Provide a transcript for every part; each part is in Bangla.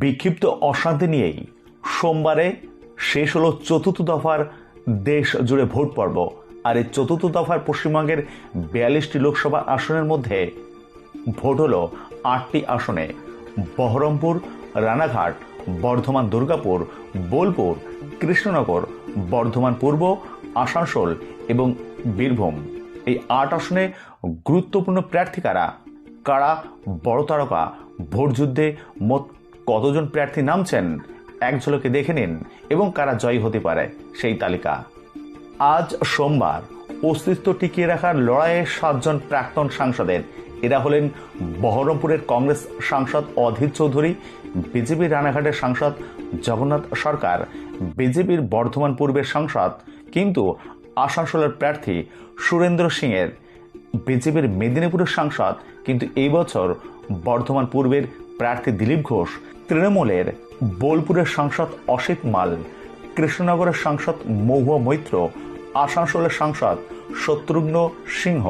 বিক্ষিপ্ত অশান্তি নিয়েই সোমবারে শেষ হলো চতুর্থ দফার দেশ জুড়ে ভোট পর্ব। আর এই চতুর্থ দফার পশ্চিমবঙ্গের বিয়াল্লিশটি লোকসভা আসনের মধ্যে ভোট হলো আটটি আসনে। বহরমপুর, রানাঘাট, বর্ধমান, দুর্গাপুর, বোলপুর, কৃষ্ণনগর, বর্ধমান পূর্ব, আসানসোল এবং বীরভূম। এই আট আসনে গুরুত্বপূর্ণ প্রার্থী কারা? কারা বড় তারকা? ভোট যুদ্ধে মোট কতজন প্রার্থী নামছেন এক ঝলকে দেখে নিন এবং কারা জয়ী হতে পারে সেই তালিকা। আজ সোমবার অস্তিত্ব টিকিয়ে রাখার লড়াইয়ে সাতজন প্রাক্তন সাংসদের। এরা হলেন বহরমপুরের কংগ্রেস সাংসদ অধীর চৌধুরী, বিজেপির রানাঘাটের সাংসদ জগন্নাথ সরকার, বিজেপির বর্ধমান পূর্বের সাংসদ কিন্তু আসানসোলের প্রার্থী সুরেন্দ্র সিংয়ের, বিজেপির মেদিনীপুরের সাংসদ কিন্তু এই বছর বর্ধমান পূর্বের প্রার্থী দিলীপ ঘোষ, তৃণমূলের বোলপুরের সাংসদ অসিত মাল, কৃষ্ণনগরের সাংসদ মহুয়া মৈত্র, আসানসোলের সাংসদ শত্রুঘ্ন সিংহ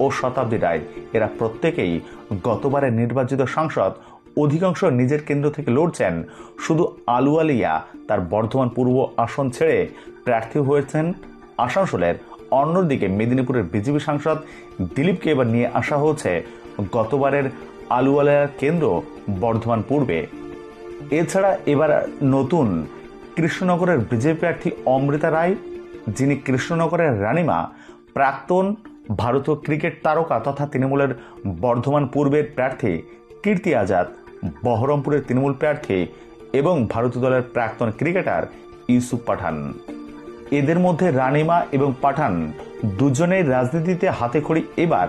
ও শতাব্দী রায়। এরা প্রত্যেকেই গতবারের নির্বাচিত সাংসদ। অধিকাংশ নিজের কেন্দ্র থেকে লড়ছেন। শুধু আলুয়ালিয়া, তার বর্ধমান পূর্ব আসন ছেড়ে প্রার্থী হয়েছেন আসানসোলের। অন্যদিকে মেদিনীপুরের বিজেপি সাংসদ দিলীপকে এবার নিয়ে আসা হয়েছে গতবারের আলুওয়ালিয়ার কেন্দ্র বর্ধমান পূর্বে। এছাড়া এবার নতুন কৃষ্ণনগরের বিজেপি প্রার্থী অমৃতা রায়, যিনি কৃষ্ণনগরের রানিমা, প্রাক্তন ভারতীয় ক্রিকেট তারকা তথা তৃণমূলের বর্ধমান পূর্বের প্রার্থী কীর্তি আজাদ, বহরমপুরের তৃণমূল প্রার্থী এবং ভারতীয় দলের প্রাক্তন ক্রিকেটার ইউসুফ পাঠান। এদের মধ্যে রানিমা এবং পাঠান দুজনেই রাজনীতিতে হাতে খড়ি এবার।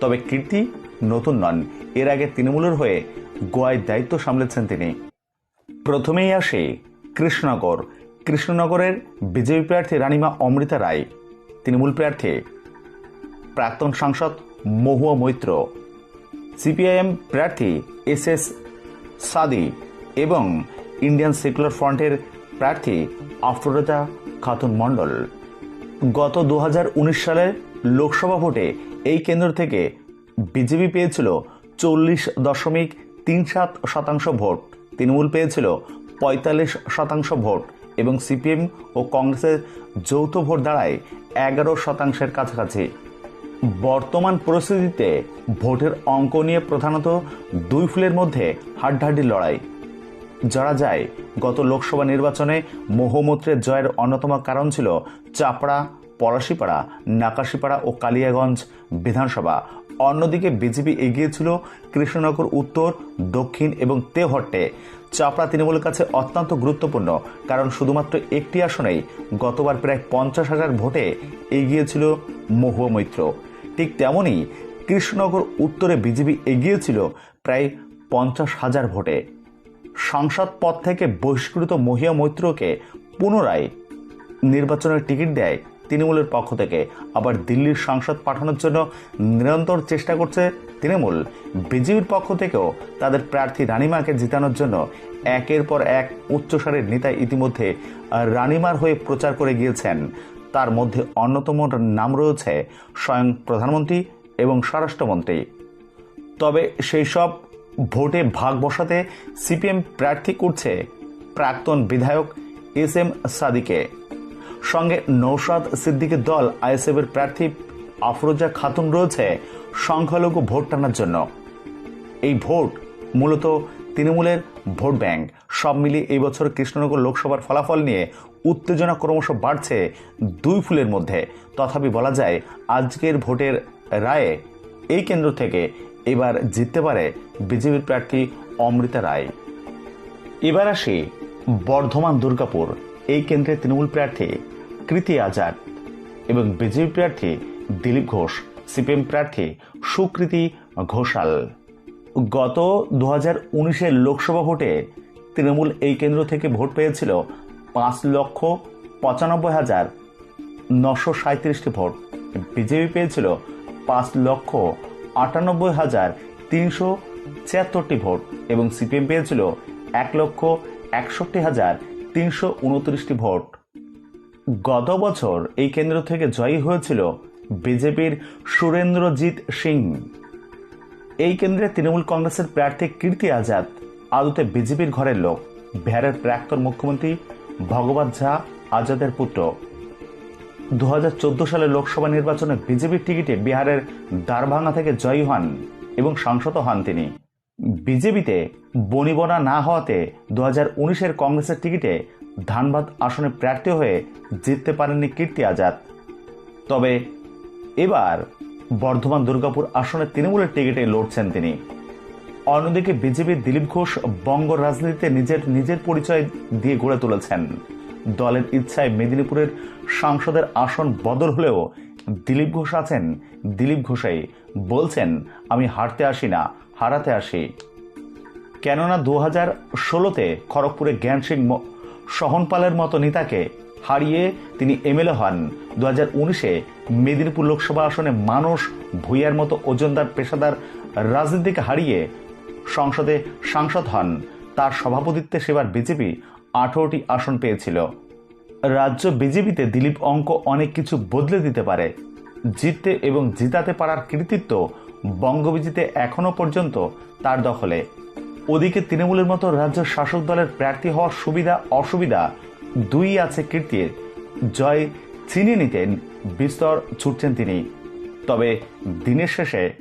তবে কীর্তি নতুন নন। এর আগে তৃণমূলের হয়ে গোয়ায় দায়িত্ব সামলেছেন তিনি। প্রথমেই আসে কৃষ্ণনগর। কৃষ্ণনগরের বিজেপি প্রার্থী রানিমা অমৃতা রায়। তৃণমূল প্রার্থী প্রাক্তন সাংসদ মহুয়া মৈত্র। সিপিআইএম প্রার্থী এস এস সাদি এবং ইন্ডিয়ান সেকুলার ফ্রন্টের প্রার্থী আফরোজা খাতুন মণ্ডল। গত দু হাজার উনিশ সালের লোকসভা ভোটে এই কেন্দ্র থেকে বিজেপি পেয়েছিল চল্লিশ দশমিক তিন সাত শতাংশ ভোট, তৃণমূল পেয়েছিল পঁয়তাল্লিশ শতাংশ ভোট এবং সিপিএম ও কংগ্রেসের যৌথ ভোট দাঁড়ায় এগারো শতাংশের কাছাকাছি। বর্তমান পরিস্থিতিতে ভোটের অঙ্ক নিয়ে প্রধানত দুই ফুলের মধ্যে হাড্ডাহাড্ডি লড়াই। যারা যায়, গত লোকসভা নির্বাচনে মোহমূত্রের জয়ের অন্যতম কারণ ছিল চাপড়া, পলাশিপাড়া, নাকাশিপাড়া ও কালিয়াগঞ্জ বিধানসভা অন্যদিকে বিজেপি এগিয়েছিল কৃষ্ণনগর, উত্তর, দক্ষিণ এবং তেহট্টে। চাপড়া তৃণমূলের কাছে অত্যন্ত গুরুত্বপূর্ণ, কারণ শুধুমাত্র একটি আসনেই গতবার প্রায় পঞ্চাশ হাজার ভোটে এগিয়েছিল মহুয়া মৈত্র। ঠিক তেমনই কৃষ্ণনগর, উত্তরে বিজেপি এগিয়েছিল প্রায় পঞ্চাশ হাজার ভোটে। সংসদ পদ থেকে বহিষ্কৃত মহিয়া মৈত্রকে পুনরায় নির্বাচনের টিকিট দেয় তৃণমূলের পক্ষ থেকে। আবার দিল্লির সাংসদ পাঠানোর জন্য নিরন্তর চেষ্টা করছে তৃণমূল। বিজেপির পক্ষ থেকেও তাদের প্রার্থী রানিমাকে জিতানোর জন্য একের পর এক উচ্চসারের নেতা ইতিমধ্যে রানিমার হয়ে প্রচার করে গিয়েছেন। তার মধ্যে অন্যতম নাম রয়েছে স্বয়ং প্রধানমন্ত্রী এবং স্বরাষ্ট্রমন্ত্রী। তবে সেই সব ভোটে ভাগ বসাতে সিপিএম প্রার্থী করছে প্রাক্তন বিধায়ক এস এম সাদিকে। সঙ্গে নৌসাদ সিদ্দিকের দল আইএসএফের প্রার্থী আফরোজা খাতুন রয়েছে সংখ্যালঘু ভোট টানার জন্য। এই ভোট মূলত তৃণমূলের ভোট ব্যাংক। সব মিলিয়ে এই বছর কৃষ্ণনগর লোকসভার ফলাফল নিয়ে উত্তেজনা ক্রমশ বাড়ছে দুই ফুলের মধ্যে। তথাপি বলা যায়, আজকের ভোটের রায়ে এই কেন্দ্র থেকে এবার জিততে পারে বিজেপির প্রার্থী অমৃতা রায়। এবার আসি বর্ধমান দুর্গাপুর। এই কেন্দ্রের তৃণমূল প্রার্থী কৃতি আজাদ এবং বিজেপি প্রার্থী দিলীপ ঘোষ, সিপিএম প্রার্থী সুকৃতি ঘোষাল। গত দু হাজার উনিশের লোকসভা ভোটে তৃণমূল এই কেন্দ্র থেকে ভোট পেয়েছিল পাঁচ লক্ষ পঁচানব্বই হাজার নশো সাঁত্রিশটি ভোট। বিজেপি পেয়েছিল পাঁচ লক্ষ আটানব্বই হাজার তিনশো ছিয়াত্তরটি ভোট এবং সিপিএম পেয়েছিল এক লক্ষ একষট্টি হাজার তিনশো উনত্রিশটি ভোট। গত বছর এই কেন্দ্র থেকে জয়ী হয়েছিল বিজেপির সুরেন্দ্রজিৎ সিং। এই কেন্দ্রে তৃণমূল কংগ্রেসের প্রার্থী কীর্তি আজাদ, আদতে বিজেপির ঘরের লোক, বিহারের প্রাক্তন মুখ্যমন্ত্রী ভগবত ঝা, আজাদের পুত্র। দু সালের লোকসভা নির্বাচনে বিজেপির টিকিটে বিহারের দারভাঙ্গা থেকে জয়ী হন এবং সাংসদ হন তিনি। বিজেপিতে বনিবনা না হওয়াতে দু হাজার উনিশের কংগ্রেসের টিকিটে ধানবাদ আসনে প্রার্থী হয়ে জিততে পারেননি কীর্তি আজাদ। তবে এবার বর্ধমান দুর্গাপুর আসনে তৃণমূলের টিকিটে লড়ছেন তিনি। অন্যদিকে বিজেপির দিলীপ ঘোষ বঙ্গ রাজনীতিতে নিজের নিজের পরিচয় দিয়ে গড়ে তুলেছেন। দলের ইচ্ছায় মেদিনীপুরের সাংসদের আসন বদল হলেও দিলীপ ঘোষ আছেন। দিলীপ ঘোষাই বলছেন, আমি হারতে আসি না হারাতে আসি। কেননা দু হাজার ষোলোতে খড়গপুরে জ্ঞান সিং সহনপালের মতো নেতাকে হারিয়ে তিনি এমএলএ হন। দু হাজার উনিশে মেদিনীপুর লোকসভা আসনে মানুষ ভূঁইয়ার মতো ওজনদার পেশাদার রাজনীতিকে হারিয়ে সংসদে সাংসদ হন। তার সভাপতিত্বে সেবার বিজেপি আঠারোটি আসন পেয়েছিল। রাজ্য বিজেপিতে দিলীপ অঙ্ক অনেক কিছু বদলে দিতে পারে। জিততে এবং জিতাতে পারার কৃতিত্ব বঙ্গবিজিতে এখনও পর্যন্ত তার দখলে। ওদিকে তৃণমূলের মতো রাজ্য শাসক দলের প্রার্থী হওয়ার সুবিধা, অসুবিধা দুই আছে কীর্তির। জয় চিনিয়ে নিতেন, বিস্তর ছুটছেন তিনি। তবে দিনের শেষে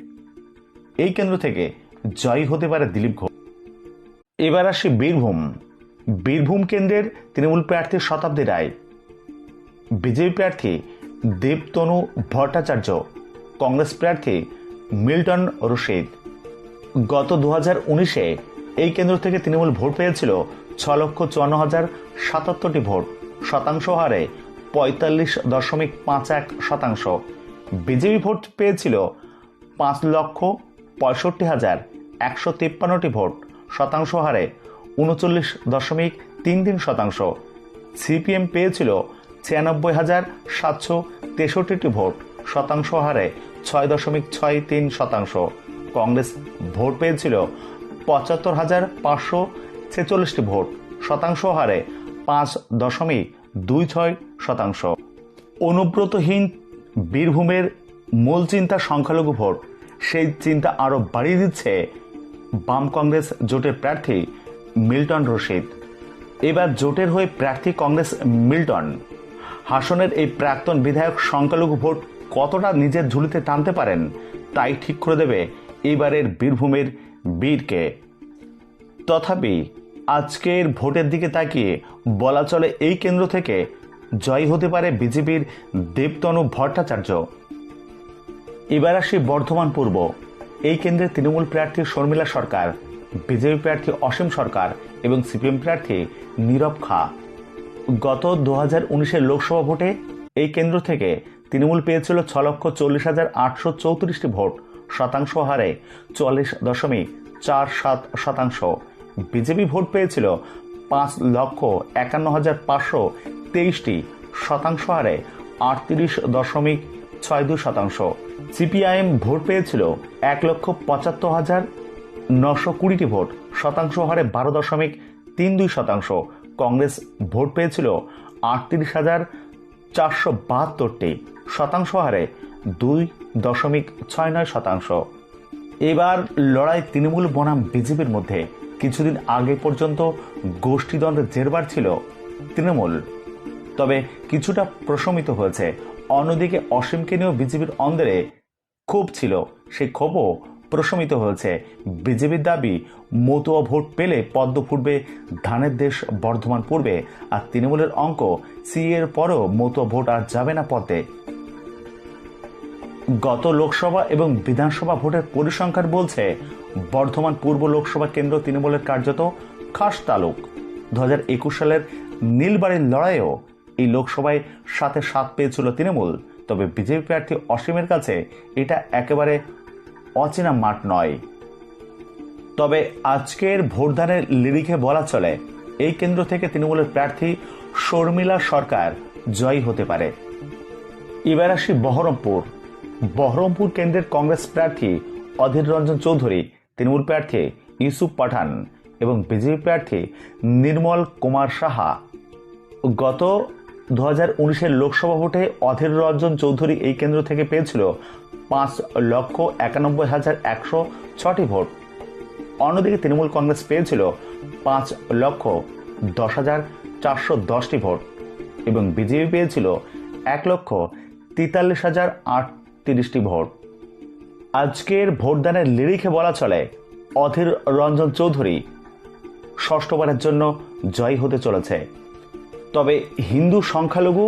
এই কেন্দ্র থেকে জয়ী হতে পারে দিলীপ ঘোষ। এবার আসি বীরভূম। বীরভূম কেন্দ্রের তৃণমূল প্রার্থী শতাব্দী রায়। বিজেপি প্রার্থী দেবতনু ভট্টাচার্য, কংগ্রেস প্রার্থী মিল্টন রশিদ। গত দু হাজার উনিশে এই কেন্দ্র থেকে তৃণমূল ভোট পেয়েছিল ছ লক্ষ চুয়ান্ন হাজার সাতাত্তরটি ভোট। শতাংশ হারে পঁয়তাল্লিশ দশমিক পাঁচ এক শতাংশ। বিজেপি ভোট পেয়েছিল পাঁচ লক্ষ পঁয়ষট্টি হাজার একশো তিপ্পান্নটি ভোট। শতাংশ হারে উনচল্লিশ দশমিক তিন তিন শতাংশ। সিপিএম পেয়েছিল ছিয়ানব্বই হাজার সাতশো তেষট্টিটি ভোট। শতাংশ হারে ছয় দশমিক ছয় তিন শতাংশ। কংগ্রেস ভোট পেয়েছিল পঁচাত্তর হাজার পাঁচশো ছেচল্লিশটি ভোট। শতাংশ হারে পাঁচ দশমিক দুই ছয় শতাংশ। অনুব্রতহীন বীরভূমের মূল চিন্তা সংখ্যালঘু ভোট। সেই চিন্তা আরও বাড়িয়ে দিচ্ছে বাম কংগ্রেস জোটের প্রার্থী মিল্টন রশিদ। এবার জোটের হয়ে প্রার্থী কংগ্রেস মিল্টন। হাসনের এই প্রাক্তন বিধায়ক সংখ্যালঘু ভোট কতটা নিজের ঝুলিতে টানতে পারেন, তাই ঠিক করে দেবে এবারের বীরভূমের বীরকে। তথাপি আজকের ভোটের দিকে তাকিয়ে বলা চলে এই কেন্দ্র থেকে জয় হতে পারে বিজেপির দেবতনু ভট্টাচার্য। এবার আসি বর্ধমান পূর্ব। এই কেন্দ্রে তৃণমূল প্রার্থী শর্মিলা সরকার, বিজেপি প্রার্থী অসীম সরকার এবং সিপিএম প্রার্থী নীরব খা। গত দু হাজার লোকসভা ভোটে এই কেন্দ্র থেকে তৃণমূল পেয়েছিল ছ লক্ষ চল্লিশ হাজার আটশো চৌত্রিশটি ভোট, শতাংশ হারে চল্লিশ দশমিক চার সাত শতাংশ। বিজেপি ভোট পেয়েছিল পাঁচ লক্ষ একান্ন হাজার পাঁচশো তেইশটি, শতাংশ হারে আটত্রিশ দশমিক ছয় দুই শতাংশ। সিপিআইএম ভোট পেয়েছিল এক লক্ষ পঁচাত্তর হাজার নশো কুড়িটি ভোট, শতাংশ হারে বারো দশমিক তিন দুই শতাংশ। কংগ্রেস ভোট পেয়েছিল আটত্রিশ হাজার চারশো বাহাত্তরটি। শতাংশ হারে দুই দশমিক ছয় নয় শতাংশ। এবার লড়াই তৃণমূল বনাম বিজেপির মধ্যে কিছুদিন আগে পর্যন্ত গোষ্ঠীদ্বন্দ্বে জেরবার ছিল তৃণমূল। তবে কিছুটা প্রশমিত হয়েছে। অন্যদিকে অসীমকে নিয়েও বিজেপির অন্দরে ক্ষোভ ছিল। সেই ক্ষোভও প্রশমিত হয়েছে। বিজেপির দাবি, মতুয়া ভোট পেলে পদ্ম ফুটবে ধানের দেশ বর্ধমান পূর্বে, আর তৃণমূলের অঙ্ক সি এর পরেও মতুয়া ভোট আর যাবে না পদ্মে। গত লোকসভা এবং বিধানসভা ভোটের পরিসংখ্যান বলছে, বর্ধমান পূর্ব লোকসভা কেন্দ্র তৃণমূলের কার্যত খাস তালুক। দু হাজার একুশ সালের নীলবাড়ির লড়াইয়েও এই লোকসভায় সাথে সাত পেয়েছিল তৃণমূল। তবে বিজেপি প্রার্থী অসীমের কাছে এটা একেবারে অচেনা মাঠ নয়। তবে আজকের ভোটদানের লিরিখে বলা চলে, এই কেন্দ্র থেকে তৃণমূলের প্রার্থী শর্মিলা সরকার জয়ী হতে পারে। এবার আসি বহরমপুর। বহরমপুর কেন্দ্রের কংগ্রেস প্রার্থী অধীর রঞ্জন চৌধুরী, তৃণমূল প্রার্থী ইউসুফ পাঠান এবং বিজেপি প্রার্থী নির্মল কুমার সাহা। গত দু হাজার উনিশের লোকসভা ভোটে অধীর রঞ্জন চৌধুরী এই কেন্দ্র থেকে পেয়েছিল পাঁচ লক্ষ একানব্বই হাজার একশো ছটি ভোট। অন্যদিকে তৃণমূল কংগ্রেস পেয়েছিল পাঁচ লক্ষ দশ হাজার চারশো দশটি ভোট এবং বিজেপি পেয়েছিল এক লক্ষ তেতাল্লিশ হাজার আটত্রিশটি ভোট। আজকের ভোটদানের লিরিখে বলা চলে অধীর রঞ্জন চৌধুরী। ষষ্ঠবারের জন্য জয় হতে চলেছে। তবে হিন্দু সংখ্যালঘু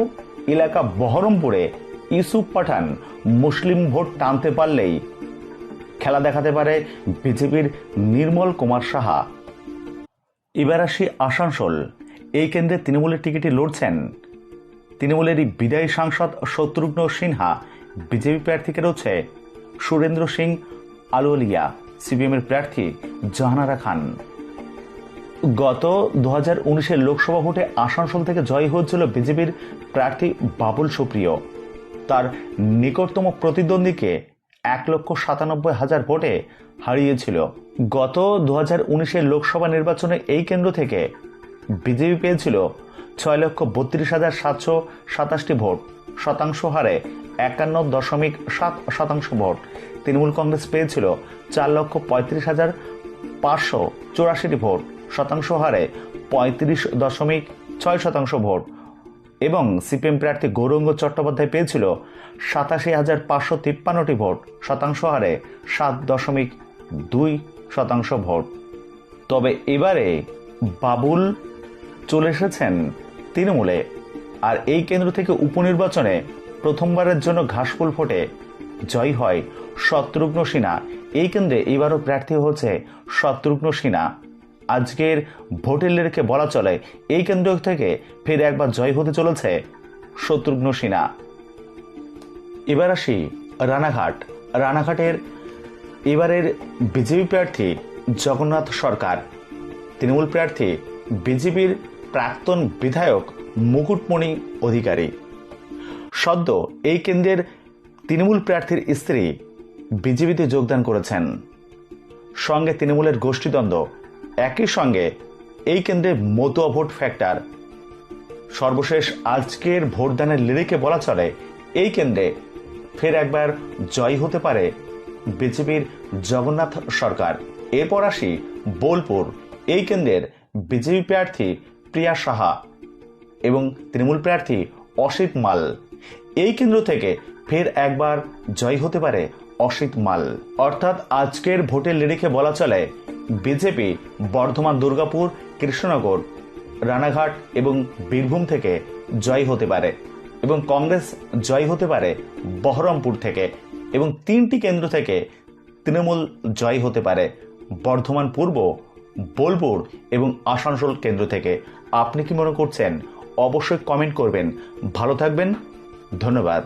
এলাকা বহরমপুরে ইউসুফ পাঠান মুসলিম ভোট টানতে পারলেই খেলা দেখাতে পারে বিজেপির নির্মল কুমার সাহা। এবার আসি আসানসোল। এই কেন্দ্রে তৃণমূলের টিকিটে লড়ছেন তৃণমূলেরই বিদায়ী সাংসদ শত্রুঘ্ন সিনহা বিজেপি প্রার্থীকে রয়েছে সুরেন্দ্র সিং আলোলিয়া সিপিএমের প্রার্থী জাহানারা খান। গত দু হাজার উনিশের লোকসভা ভোটে আসানসোল থেকে জয় হয়েছিল বিজেপির প্রার্থী বাবুল সুপ্রিয়। তার নিকটতম প্রতিদ্বন্দ্বীকে এক লক্ষ সাতানব্বই হাজার ভোটে হারিয়েছিল। গত দু হাজার উনিশের লোকসভা নির্বাচনে এই কেন্দ্র থেকে বিজেপি পেয়েছিল ছয় লক্ষ বত্রিশ হাজার সাতশো সাতাশটি ভোট। শতাংশ হারে একান্ন দশমিক সাত শতাংশ ভোট। তৃণমূল কংগ্রেস পেয়েছিল চার লক্ষ পঁয়ত্রিশ হাজার পাঁচশো চৌরাশিটি ভোট। শতাংশ হারে পঁয়ত্রিশ দশমিক ছয় শতাংশ ভোট। এবং সিপিএম প্রার্থী গৌরঙ্গ চট্টোপাধ্যায় পেয়েছিল সাতাশি হাজার পাঁচশো তিপ্পান্নটি ভোট। শতাংশ হারে সাত দশমিক দুই শতাংশ ভোট। তবে এবারে বাবুল চলে এসেছেন তৃণমূলে। আর এই কেন্দ্র থেকে উপনির্বাচনে প্রথমবারের জন্য ঘাসফুল ফোটে। জয় হয় শত্রুঘ্ন সিনহা। এই কেন্দ্রে এবারও প্রার্থী হচ্ছে শত্রুঘ্ন সিনহা। আজকের ভোটের বলা চলে, এই কেন্দ্র থেকে ফের একবার জয় হতে চলেছে শত্রুঘ্ন সিনহা। এবার আসি রানাঘাট। রানাঘাটের এবারের বিজেপি প্রার্থী জগন্নাথ সরকার। তৃণমূল প্রার্থী বিজেপির প্রাক্তন বিধায়ক মুকুটমণি অধিকারী। সদ্য এই কেন্দ্রের তৃণমূল প্রার্থীর স্ত্রী বিজেপিতে যোগদান করেছেন। সঙ্গে তৃণমূলের গোষ্ঠীদ্বন্দ্ব, একই সঙ্গে এই কেন্দ্রে মতুয়া ভোট ফ্যাক্টর। সর্বশেষ আজকের ভোটদানের লিরিকে বলা চলে, এই কেন্দ্রে ফের একবার জয় হতে পারে বিজেপির জগন্নাথ সরকার। এরপর আসি বোলপুর, এই কেন্দ্রের বিজেপি প্রার্থী প্রিয়া সাহা এবং তৃণমূল প্রার্থী অসিত মাল। এই কেন্দ্র থেকে ফের একবার জয় হতে পারে অসিত মাল। অর্থাৎ আজকের ভোটের লিরিখে বলা চলে, বিজেপি, বর্ধমান, দুর্গাপুর, কৃষ্ণনগর, রানাঘাট এবং বীরভূম থেকে জয় হতে পারে এবং কংগ্রেস জয় হতে পারে বহরমপুর থেকে এবং তিনটি কেন্দ্র থেকে তৃণমূল জয় হতে পারে বর্ধমান, পূর্ব, বোলপুর এবং আসানসোল কেন্দ্র থেকে। আপনি কি মনে করছেন? অবশ্যই কমেন্ট করবেন। ভালো থাকবেন। ধন্যবাদ।